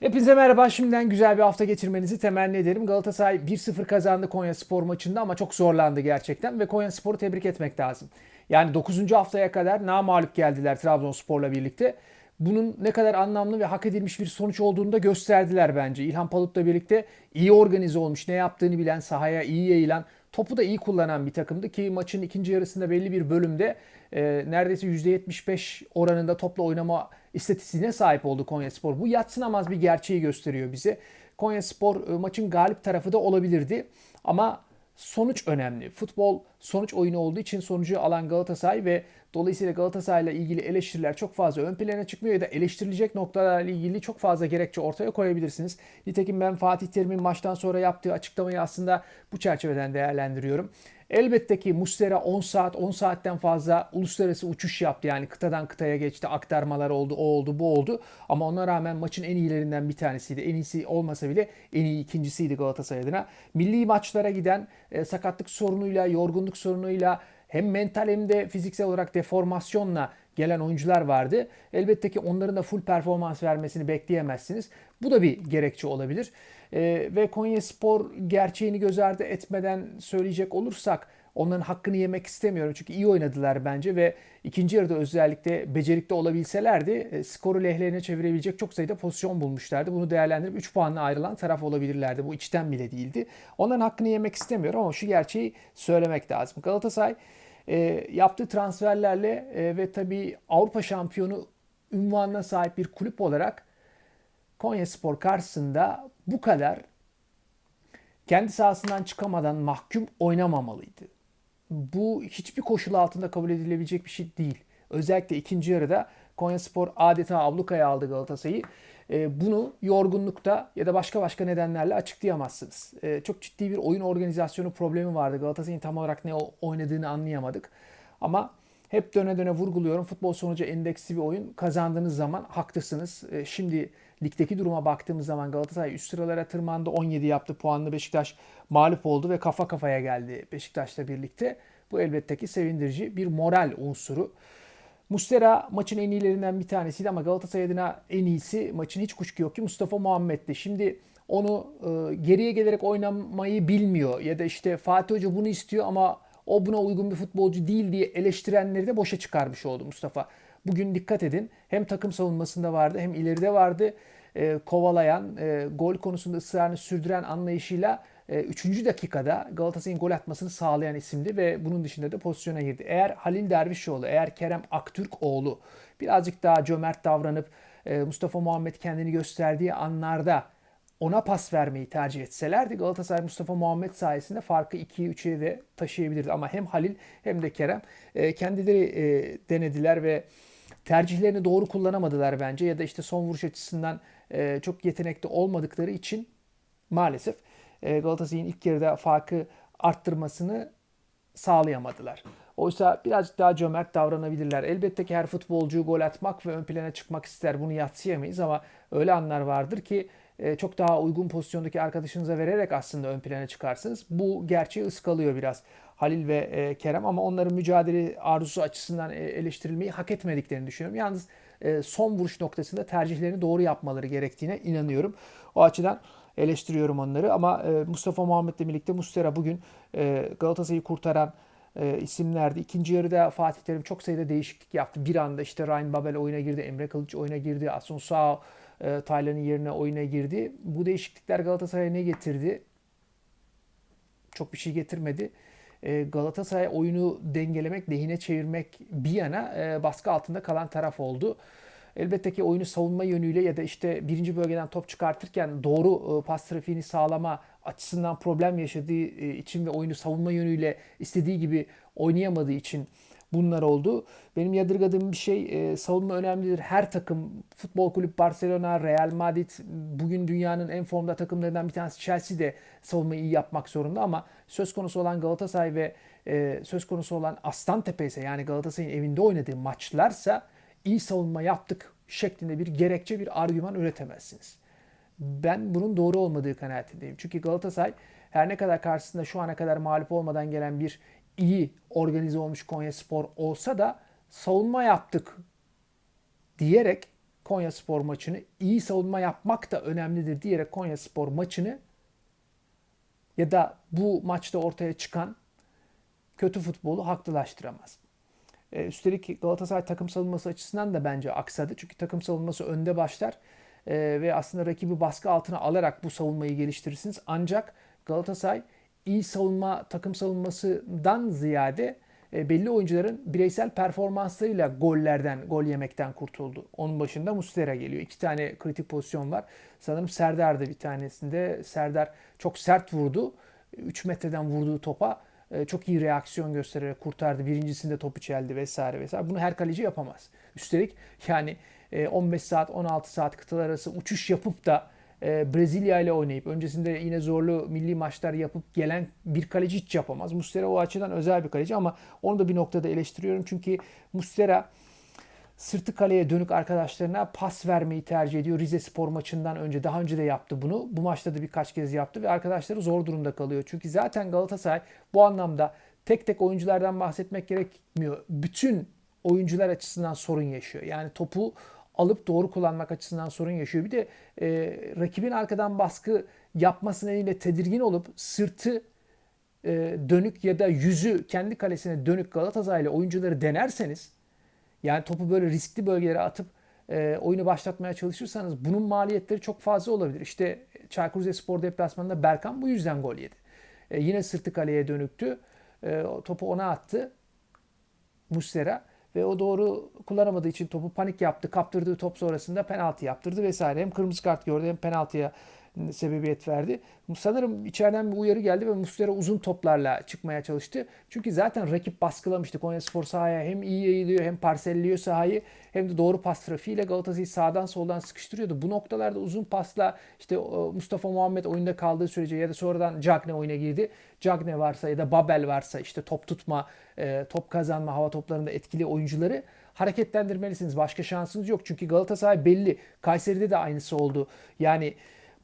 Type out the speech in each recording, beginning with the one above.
Hepinize merhaba. Şimdiden güzel bir hafta geçirmenizi temenni ederim. Galatasaray 1-0 kazandı Konya Spor maçında ama çok zorlandı gerçekten ve Konya Spor'u tebrik etmek lazım. Yani 9. haftaya kadar namalup geldiler Trabzonspor'la birlikte. Bunun ne kadar anlamlı ve hak edilmiş bir sonuç olduğunu da gösterdiler bence. İlhan Palut'la birlikte iyi organize olmuş, ne yaptığını bilen, sahaya iyi yayılan, topu da iyi kullanan bir takımdı ki maçın ikinci yarısında belli bir bölümde e, neredeyse %75 oranında topla oynama istatistiğine sahip oldu Konyaspor. Bu yatsınamaz bir gerçeği gösteriyor bize. Konyaspor e, maçın galip tarafı da olabilirdi ama sonuç önemli. Futbol sonuç oyunu olduğu için sonucu alan Galatasaray ve dolayısıyla Galatasaray'la ilgili eleştiriler çok fazla ön plana çıkmıyor ya da eleştirilecek noktalarla ilgili çok fazla gerekçe ortaya koyabilirsiniz. Nitekim ben Fatih Terim'in maçtan sonra yaptığı açıklamayı aslında bu çerçeveden değerlendiriyorum. Elbette ki Mustera 10 saat 10 saatten fazla uluslararası uçuş yaptı. Yani kıtadan kıtaya geçti. Aktarmalar oldu, o oldu, bu oldu. Ama ona rağmen maçın en iyilerinden bir tanesiydi. En iyisi olmasa bile en iyi ikincisiydi Galatasaray adına. Milli maçlara giden e, sakatlık sorunuyla, yorgunluk sorunuyla hem mental hem de fiziksel olarak deformasyonla gelen oyuncular vardı. Elbette ki onların da full performans vermesini bekleyemezsiniz. Bu da bir gerekçe olabilir. Ee, ve Konya Spor gerçeğini göz ardı etmeden söyleyecek olursak onların hakkını yemek istemiyorum. Çünkü iyi oynadılar bence ve ikinci yarıda özellikle becerikli olabilselerdi e, skoru lehlerine çevirebilecek çok sayıda pozisyon bulmuşlardı. Bunu değerlendirip 3 puanla ayrılan taraf olabilirlerdi. Bu içten bile değildi. Onların hakkını yemek istemiyorum ama şu gerçeği söylemek lazım. Galatasaray e, yaptığı transferlerle e, ve tabii Avrupa şampiyonu ünvanına sahip bir kulüp olarak Konya Spor karşısında bu kadar kendi sahasından çıkamadan mahkum oynamamalıydı. Bu hiçbir koşul altında kabul edilebilecek bir şey değil. Özellikle ikinci yarıda Konya Spor adeta ablukaya aldı Galatasaray'ı. E, bunu yorgunlukta ya da başka başka nedenlerle açıklayamazsınız. E, çok ciddi bir oyun organizasyonu problemi vardı. Galatasaray'ın tam olarak ne oynadığını anlayamadık. Ama hep döne döne vurguluyorum. Futbol sonucu endeksli bir oyun. Kazandığınız zaman haklısınız. E, şimdi ligdeki duruma baktığımız zaman Galatasaray üst sıralara tırmandı. 17 yaptı puanlı Beşiktaş mağlup oldu ve kafa kafaya geldi Beşiktaş'la birlikte. Bu elbette ki sevindirici bir moral unsuru. Mustera maçın en iyilerinden bir tanesiydi ama Galatasaray adına en iyisi maçın hiç kuşku yok ki Mustafa Muhammed'di. Şimdi onu e, geriye gelerek oynamayı bilmiyor ya da işte Fatih Hoca bunu istiyor ama o buna uygun bir futbolcu değil diye eleştirenleri de boşa çıkarmış oldu Mustafa. Bugün dikkat edin hem takım savunmasında vardı hem ileride vardı. E, kovalayan, e, gol konusunda ısrarını sürdüren anlayışıyla 3. E, dakikada Galatasaray'ın gol atmasını sağlayan isimdi ve bunun dışında da pozisyona girdi. Eğer Halil Dervişoğlu, eğer Kerem Aktürkoğlu birazcık daha cömert davranıp e, Mustafa Muhammed kendini gösterdiği anlarda ona pas vermeyi tercih etselerdi Galatasaray Mustafa Muhammed sayesinde farkı 2'ye 3'e de taşıyabilirdi. Ama hem Halil hem de Kerem e, kendileri denediler ve tercihlerini doğru kullanamadılar bence ya da işte son vuruş açısından çok yetenekli olmadıkları için maalesef e, Galatasaray'ın ilk yarıda farkı arttırmasını sağlayamadılar. Oysa birazcık daha cömert davranabilirler. Elbette ki her futbolcu gol atmak ve ön plana çıkmak ister. Bunu yatsıyamayız ama öyle anlar vardır ki e, çok daha uygun pozisyondaki arkadaşınıza vererek aslında ön plana çıkarsınız. Bu gerçeği ıskalıyor biraz Halil ve e, Kerem ama onların mücadele arzusu açısından eleştirilmeyi hak etmediklerini düşünüyorum. Yalnız son vuruş noktasında tercihlerini doğru yapmaları gerektiğine inanıyorum. O açıdan eleştiriyorum onları ama e, Mustafa Muhammed'le birlikte Mustera bugün e, Galatasaray'ı kurtaran e, isimlerdi. İkinci yarıda Fatih Terim çok sayıda değişiklik yaptı. Bir anda işte Ryan Babel oyuna girdi, Emre Kılıç oyuna girdi, Asun Sao e, Taylan'ın yerine oyuna girdi. Bu değişiklikler Galatasaray'a ne getirdi? Çok bir şey getirmedi. E, Galatasaray oyunu dengelemek, lehine çevirmek bir yana e, baskı altında kalan taraf oldu. Elbette ki oyunu savunma yönüyle ya da işte birinci bölgeden top çıkartırken doğru e, pas trafiğini sağlama açısından problem yaşadığı e, için ve oyunu savunma yönüyle istediği gibi oynayamadığı için bunlar oldu. Benim yadırgadığım bir şey e, savunma önemlidir. Her takım futbol kulüp Barcelona, Real Madrid bugün dünyanın en formda takımlarından bir tanesi Chelsea de savunmayı iyi yapmak zorunda ama söz konusu olan Galatasaray ve söz konusu olan Aslan Tepe ise yani Galatasaray'ın evinde oynadığı maçlarsa iyi savunma yaptık şeklinde bir gerekçe, bir argüman üretemezsiniz. Ben bunun doğru olmadığı kanaatindeyim. Çünkü Galatasaray her ne kadar karşısında şu ana kadar mağlup olmadan gelen bir iyi organize olmuş Konya Spor olsa da savunma yaptık diyerek Konya Spor maçını iyi savunma yapmak da önemlidir diyerek Konya Spor maçını ya da bu maçta ortaya çıkan kötü futbolu haklılaştıramaz. E, üstelik Galatasaray takım savunması açısından da bence aksadı. Çünkü takım savunması önde başlar e, ve aslında rakibi baskı altına alarak bu savunmayı geliştirirsiniz. Ancak Galatasaray iyi savunma, takım savunmasından ziyade e, belli oyuncuların bireysel performanslarıyla gollerden, gol yemekten kurtuldu. Onun başında Mustera geliyor. İki tane kritik pozisyon var. Sanırım Serdar da bir tanesinde. Serdar çok sert vurdu. 3 metreden vurduğu topa e, çok iyi reaksiyon göstererek kurtardı. Birincisinde topu çeldi vesaire vesaire. Bunu her kaleci yapamaz. Üstelik yani 15 e, saat 16 saat kıtalar arası uçuş yapıp da e, Brezilya ile oynayıp öncesinde yine zorlu milli maçlar yapıp gelen bir kaleci hiç yapamaz. Mustera o açıdan özel bir kaleci ama onu da bir noktada eleştiriyorum. Çünkü Mustera sırtı kaleye dönük arkadaşlarına pas vermeyi tercih ediyor. Rize Spor maçından önce daha önce de yaptı bunu. Bu maçta da birkaç kez yaptı ve arkadaşları zor durumda kalıyor. Çünkü zaten Galatasaray bu anlamda tek tek oyunculardan bahsetmek gerekmiyor. Bütün oyuncular açısından sorun yaşıyor. Yani topu alıp doğru kullanmak açısından sorun yaşıyor. Bir de e, rakibin arkadan baskı yapması nedeniyle tedirgin olup sırtı e, dönük ya da yüzü kendi kalesine dönük Galatasaray'la oyuncuları denerseniz yani topu böyle riskli bölgelere atıp e, oyunu başlatmaya çalışırsanız bunun maliyetleri çok fazla olabilir. İşte Çaykur Rizespor deplasmanında Berkan bu yüzden gol yedi. E, yine sırtı kaleye dönüktü. E, topu ona attı. Muslera ve o doğru kullanamadığı için topu panik yaptı. Kaptırdığı top sonrasında penaltı yaptırdı vesaire. Hem kırmızı kart gördü hem penaltıya sebebiyet verdi. Sanırım içeriden bir uyarı geldi ve Muslera uzun toplarla çıkmaya çalıştı. Çünkü zaten rakip baskılamıştı. Konya Spor sahaya hem iyi yayılıyor hem parselliyor sahayı hem de doğru pas trafiğiyle Galatasaray'ı sağdan soldan sıkıştırıyordu. Bu noktalarda uzun pasla işte Mustafa Muhammed oyunda kaldığı sürece ya da sonradan Cagne oyuna girdi. Cagne varsa ya da Babel varsa işte top tutma, e, top kazanma, hava toplarında etkili oyuncuları hareketlendirmelisiniz. Başka şansınız yok. Çünkü Galatasaray belli. Kayseri'de de aynısı oldu. Yani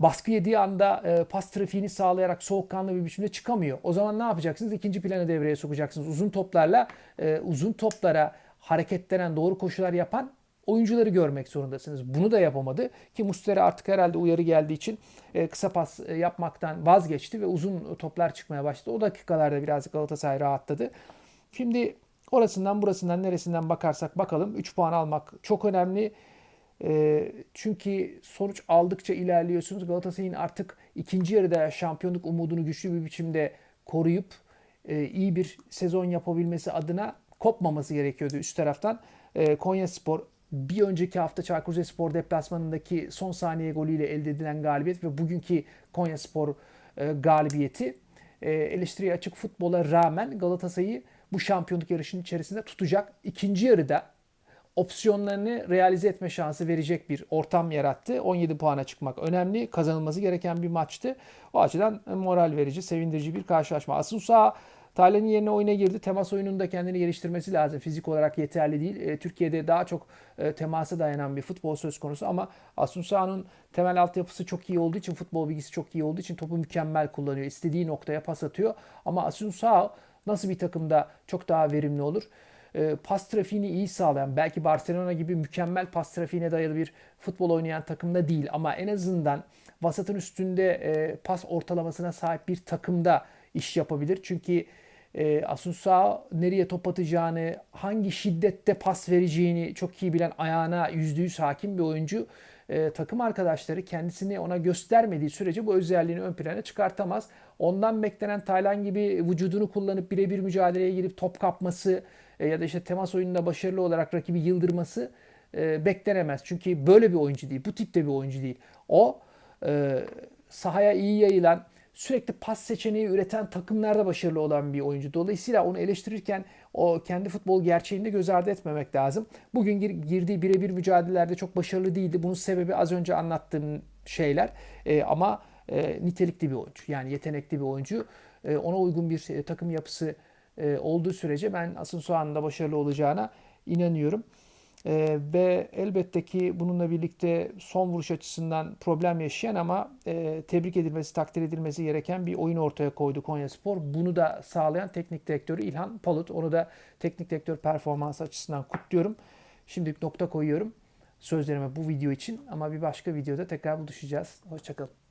baskı yediği anda e, pas trafiğini sağlayarak soğukkanlı bir biçimde çıkamıyor. O zaman ne yapacaksınız? İkinci planı devreye sokacaksınız. Uzun toplarla e, uzun toplara hareketlenen, doğru koşular yapan oyuncuları görmek zorundasınız. Bunu da yapamadı ki Mustera artık herhalde uyarı geldiği için e, kısa pas e, yapmaktan vazgeçti ve uzun toplar çıkmaya başladı. O dakikalarda biraz Galatasaray rahatladı. Şimdi orasından burasından neresinden bakarsak bakalım 3 puan almak çok önemli. E, çünkü sonuç aldıkça ilerliyorsunuz. Galatasaray'ın artık ikinci yarıda şampiyonluk umudunu güçlü bir biçimde koruyup e, iyi bir sezon yapabilmesi adına kopmaması gerekiyordu üst taraftan. E, Konya Spor bir önceki hafta Çaykur Rizespor deplasmanındaki son saniye golüyle elde edilen galibiyet ve bugünkü Konya Spor e, galibiyeti e, eleştiriye açık futbola rağmen Galatasaray'ı bu şampiyonluk yarışının içerisinde tutacak. İkinci yarıda opsiyonlarını realize etme şansı verecek bir ortam yarattı. 17 puana çıkmak önemli. Kazanılması gereken bir maçtı. O açıdan moral verici, sevindirici bir karşılaşma. Asusa Taylan'ın yerine oyuna girdi. Temas oyununda kendini geliştirmesi lazım. Fizik olarak yeterli değil. E, Türkiye'de daha çok e, temasa dayanan bir futbol söz konusu ama Asunsa'nın temel altyapısı çok iyi olduğu için, futbol bilgisi çok iyi olduğu için topu mükemmel kullanıyor. İstediği noktaya pas atıyor. Ama Asunsa nasıl bir takımda çok daha verimli olur? E, pas trafiğini iyi sağlayan, belki Barcelona gibi mükemmel pas trafiğine dayalı bir futbol oynayan takımda değil ama en azından vasatın üstünde e, pas ortalamasına sahip bir takımda iş yapabilir. Çünkü e, Asunsa nereye top atacağını, hangi şiddette pas vereceğini çok iyi bilen ayağına %100 hakim bir oyuncu. E, takım arkadaşları kendisini ona göstermediği sürece bu özelliğini ön plana çıkartamaz. Ondan beklenen Taylan gibi vücudunu kullanıp birebir mücadeleye girip top kapması e, ya da işte temas oyununda başarılı olarak rakibi yıldırması e, beklenemez. Çünkü böyle bir oyuncu değil, bu tipte bir oyuncu değil. O e, sahaya iyi yayılan, sürekli pas seçeneği üreten takımlarda başarılı olan bir oyuncu. Dolayısıyla onu eleştirirken o kendi futbol gerçeğini de göz ardı etmemek lazım. Bugün girdiği birebir mücadelelerde çok başarılı değildi. Bunun sebebi az önce anlattığım şeyler. Ama nitelikli bir oyuncu. Yani yetenekli bir oyuncu. Ona uygun bir takım yapısı e, olduğu sürece ben Asunsua'nın da başarılı olacağına inanıyorum. E, ve elbette ki bununla birlikte son vuruş açısından problem yaşayan ama e, tebrik edilmesi, takdir edilmesi gereken bir oyun ortaya koydu Konya Spor. Bunu da sağlayan teknik direktörü İlhan Palut. Onu da teknik direktör performansı açısından kutluyorum. Şimdi nokta koyuyorum. sözlerime bu video için ama bir başka videoda tekrar buluşacağız. Hoşçakalın.